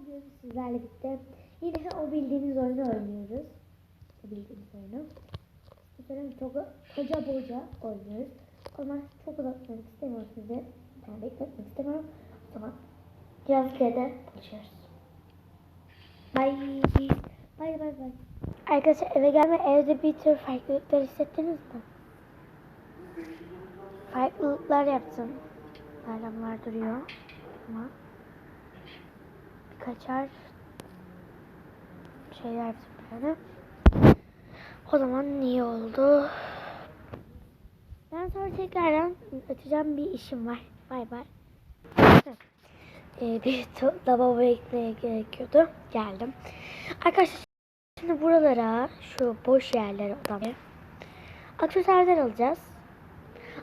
Bugün sizlerle birlikte yine o bildiğiniz oyunu oynuyoruz. O bildiğiniz oyunu. Bu sene çok koca boca oynuyoruz. O zaman çok uzatmak istemiyorum sizi. Yani bekletmek istemiyorum. O zaman yazgıda buluşuyoruz. Bye. Bye bye bye. Arkadaşlar eve gelme evde bir tür farklılıklar hissettiniz mi? Farklılıklar yaptım. Bayramlar duruyor. Ama birkaçar şeyler yani. O zaman niye oldu? Ben sonra tekrardan açacağım bir işim var. Bay bay. Ee, bir lavaboya gitmeye gerekiyordu. Geldim. Arkadaşlar şimdi buralara şu boş yerlere odamaya aksesuarlar alacağız.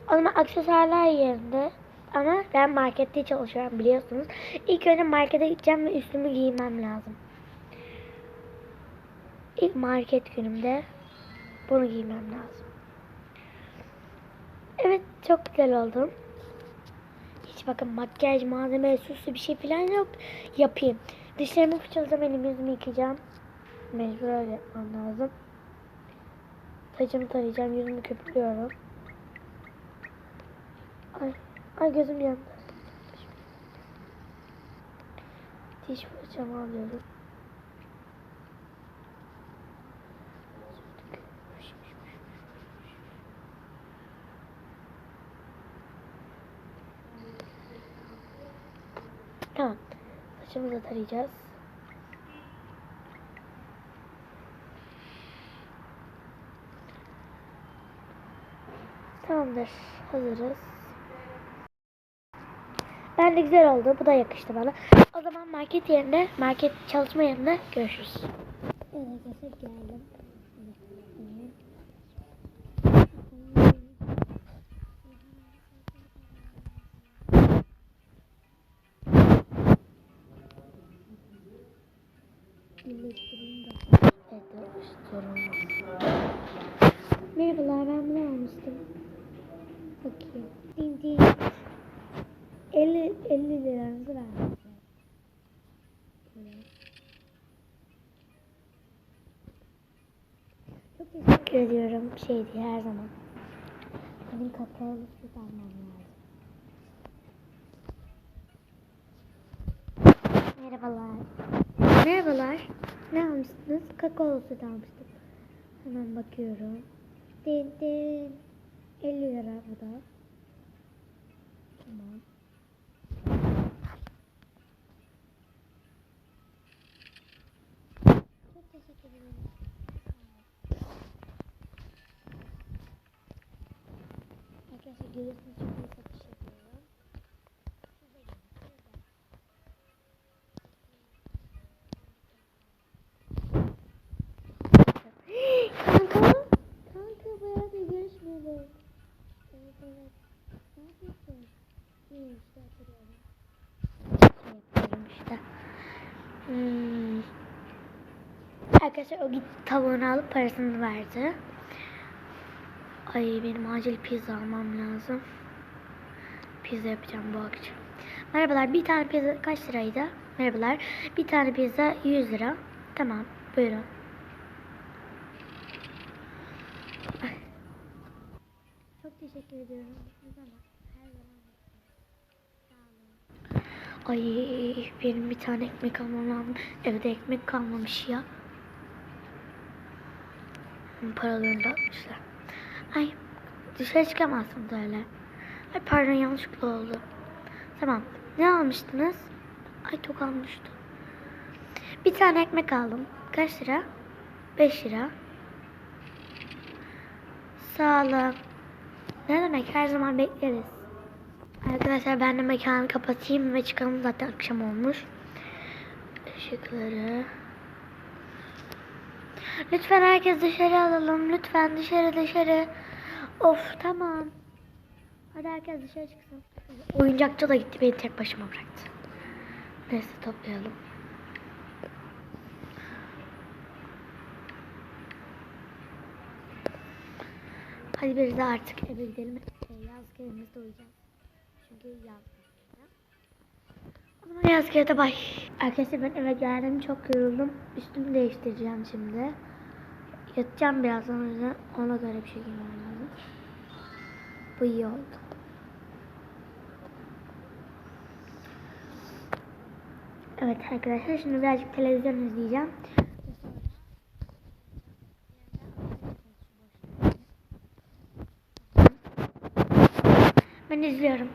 O zaman aksesuarlar yerinde ama ben markette çalışıyorum biliyorsunuz. İlk önce markete gideceğim ve üstümü giymem lazım. İlk market günümde bunu giymem lazım. Evet çok güzel oldum. Hiç bakın makyaj malzeme süslü bir şey falan yok. Yapayım. Dişlerimi fırçalayacağım elimi yüzümü yıkayacağım. Mecbur öyle yapmam lazım. Saçımı tarayacağım yüzümü köpürüyorum. Ay, ay gözüm yandı. Diş fırçamı alıyorum. Tamam. Saçımızı tarayacağız. Tamamdır. Hazırız. Ben de güzel oldu. Bu da yakıştı bana. O zaman market yerinde, market çalışma yerinde görüşürüz. Evet geldim. Evet, sorun Merhabalar, ben bunu almıştım. Bakayım. Ding ding. 50, 50 liranızı verdim. Çok teşekkür ediyorum. Şey diye her zaman. Benim kakaolu süt almam lazım. Merhabalar. Merhabalar. Ne almıştınız? Kakaolu süt almıştım. Hemen bakıyorum. Din din. 50 lira bu da. Tamam. Çok teşekkür Arkadaşlar o gitti tavuğunu alıp parasını verdi. Ay benim acil pizza almam lazım. Pizza yapacağım bu akşam. Merhabalar bir tane pizza kaç liraydı? Merhabalar bir tane pizza 100 lira. Tamam buyurun. Çok teşekkür ediyorum. Ay benim bir tane ekmek almam lazım. Evde ekmek kalmamış ya. Paralarını da atmışlar. Ay dışarı çıkamazsınız öyle. Ay pardon yanlışlıkla oldu. Tamam. Ne almıştınız? Ay tok almıştım. Bir tane ekmek aldım. Kaç lira? 5 lira. Sağ olun. Ne demek her zaman bekleriz. Arkadaşlar ben de mekanı kapatayım ve çıkalım zaten akşam olmuş. Işıkları. Lütfen herkes dışarı alalım. Lütfen dışarı dışarı. Of tamam. Hadi herkes dışarı çıksın. Oyuncakçı da gitti beni tek başıma bıraktı. Neyse toplayalım. Hadi biz de artık eve gidelim. Ee, Yaz evimizde uyuyacağız. Çünkü yaz. O zaman yaz bay. Arkadaşlar ben eve geldim çok yoruldum. Üstümü değiştireceğim şimdi. Yatacağım birazdan o yüzden ona göre bir şey giymem lazım. Bu iyi oldu. Evet arkadaşlar şimdi birazcık televizyon izleyeceğim. Ben izliyorum.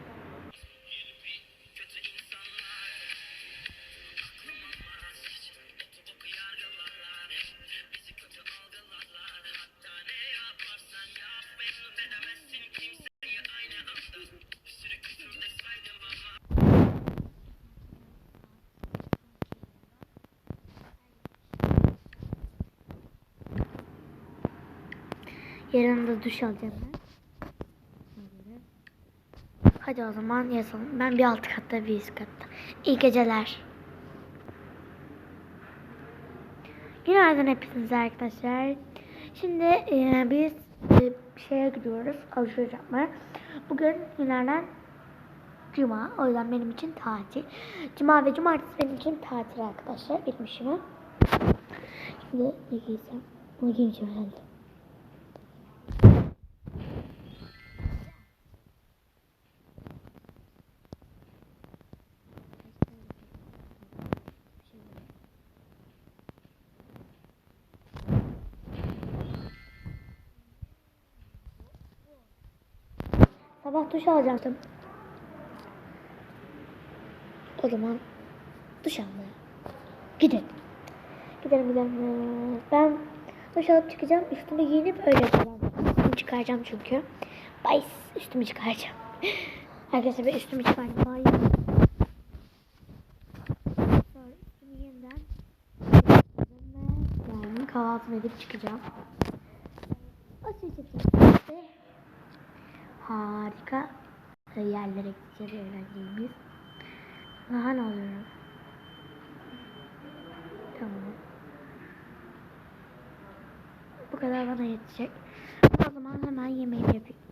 Yarın duş alacağım ben. Hadi o zaman yazalım. Ben bir alt katta bir üst katta. İyi geceler. Günaydın hepinize arkadaşlar. Şimdi e, biz e, şeye gidiyoruz alışveriş yapmaya. Bugün günlerden Cuma. O yüzden benim için tatil. Cuma ve Cumartesi benim için tatil arkadaşlar. Bitmişime. Şimdi ne giysem? Bunu giyeceğim herhalde. Sabah duş alacaktım. O zaman duş almaya. Gidelim. Gidelim gidelim. Ben duş alıp çıkacağım. Üstümü giyinip öyle yapacağım. Üstümü çıkaracağım çünkü. Bay üstümü çıkaracağım. Arkadaşlar ben üstümü çıkardım. Bay. Sonra üstümü yeniden kahvaltımı edip çıkacağım. O çıkacağım. İşte harika yerlere gideceğiz eğlendiğimiz. Daha ne alıyorum? Tamam. Bu kadar bana yetecek. O zaman hemen yemeğimi yapayım.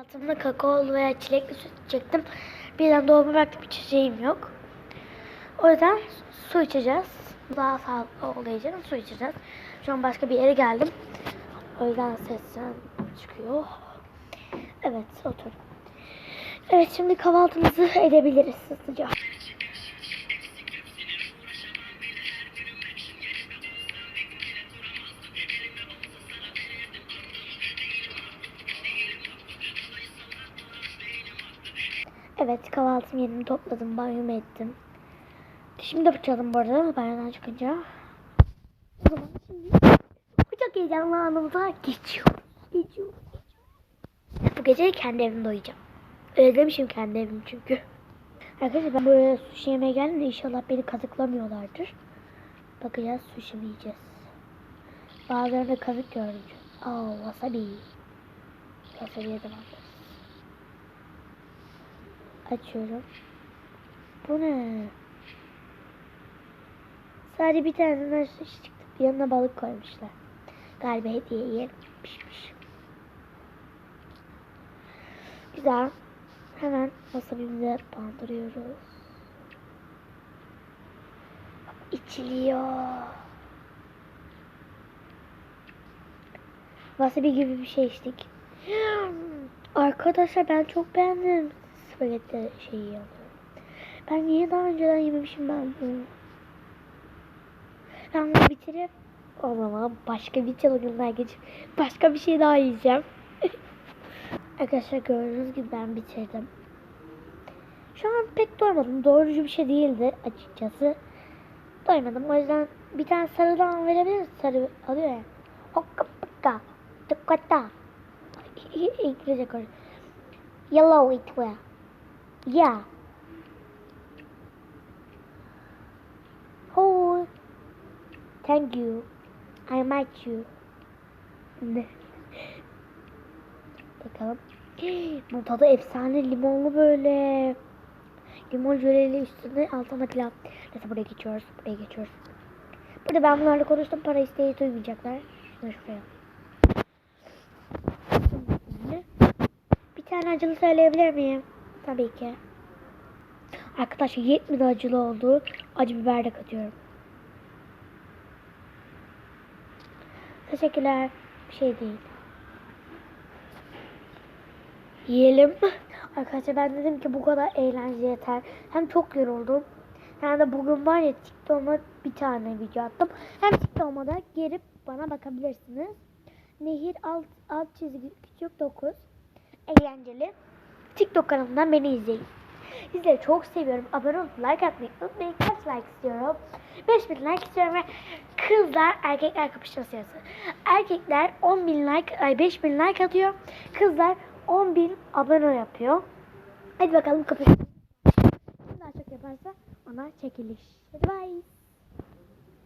Kahvaltımda kakaolu veya çilekli süt içecektim. Birden doğuma baktım içeceğim yok. O yüzden su içeceğiz. Daha sağlıklı olduğu için su içeceğiz. Şu an başka bir yere geldim. O yüzden sesten çıkıyor. Evet otur. Evet şimdi kahvaltımızı edebiliriz hızlıca. Evet kahvaltımı yedim topladım banyomu ettim. Dişimi de fırçaladım bu arada banyodan çıkınca. O zaman şimdi çok heyecanlı anımıza geçiyoruz. Geçiyoruz. Bu gece kendi evimde uyuyacağım. Özlemişim kendi evimi çünkü. Arkadaşlar ben buraya sushi yemeye geldim de inşallah beni kazıklamıyorlardır. Bakacağız sushi yiyeceğiz. Bazılarında kazık gördüm. Aa wasabi. Wasabi yedim arkadaşlar. Açıyorum. Bu ne? Sadece bir tane sushi çıktı. Yanına balık koymuşlar. Galiba hediye yerim pişmiş. Güzel. Hemen wasabi'mizi bandırıyoruz. İçiliyor. Wasabi gibi bir şey içtik. Arkadaşlar ben çok beğendim. Spagetti şeyi alıyorum. Ben niye daha önceden yememişim ben bunu? Ben bunu bitirip o zaman başka bir challenge'ına geçip başka bir şey daha yiyeceğim. Arkadaşlar gördüğünüz gibi ben bitirdim. Şu an pek doymadım. Doğrucu bir şey değildi açıkçası. doymadım. O yüzden bir tane sarıdan verebilir misin? Sarı alıyor ya. Hokka pukka. Tıkkata. İngilizce konuş. Yellow it will. Yeah. Oh. Thank you. I met you. Bakalım. Bu tadı efsane limonlu böyle. Limon jöleli üstüne altına pilav. Neyse buraya geçiyoruz. Buraya geçiyoruz. Burada ben bunlarla konuştum. Para isteği duymayacaklar. Şunu şuraya. Bir tane acılı söyleyebilir miyim? Tabii ki. Arkadaşlar 70 acılı oldu. Acı biber de katıyorum. Teşekkürler. Bir şey değil. Yiyelim. Arkadaşlar ben dedim ki bu kadar eğlence yeter. Hem çok yoruldum. Hem de bugün var ya TikTok'uma bir tane video attım. Hem TikTok'uma da gelip bana bakabilirsiniz. Nehir alt, alt çizgi küçük 9. Eğlenceli. TikTok kanalımdan beni izleyin. Sizleri çok seviyorum. Abone olup like atmayı unutmayın. Kaç like istiyorum? 5000 like istiyorum ve kızlar erkekler kapışması yazı. Erkekler 10.000 like, ay 5000 like atıyor. Kızlar 10.000 abone yapıyor. Hadi bakalım kapışalım. Kim daha çok yaparsa ona çekiliş. Bye.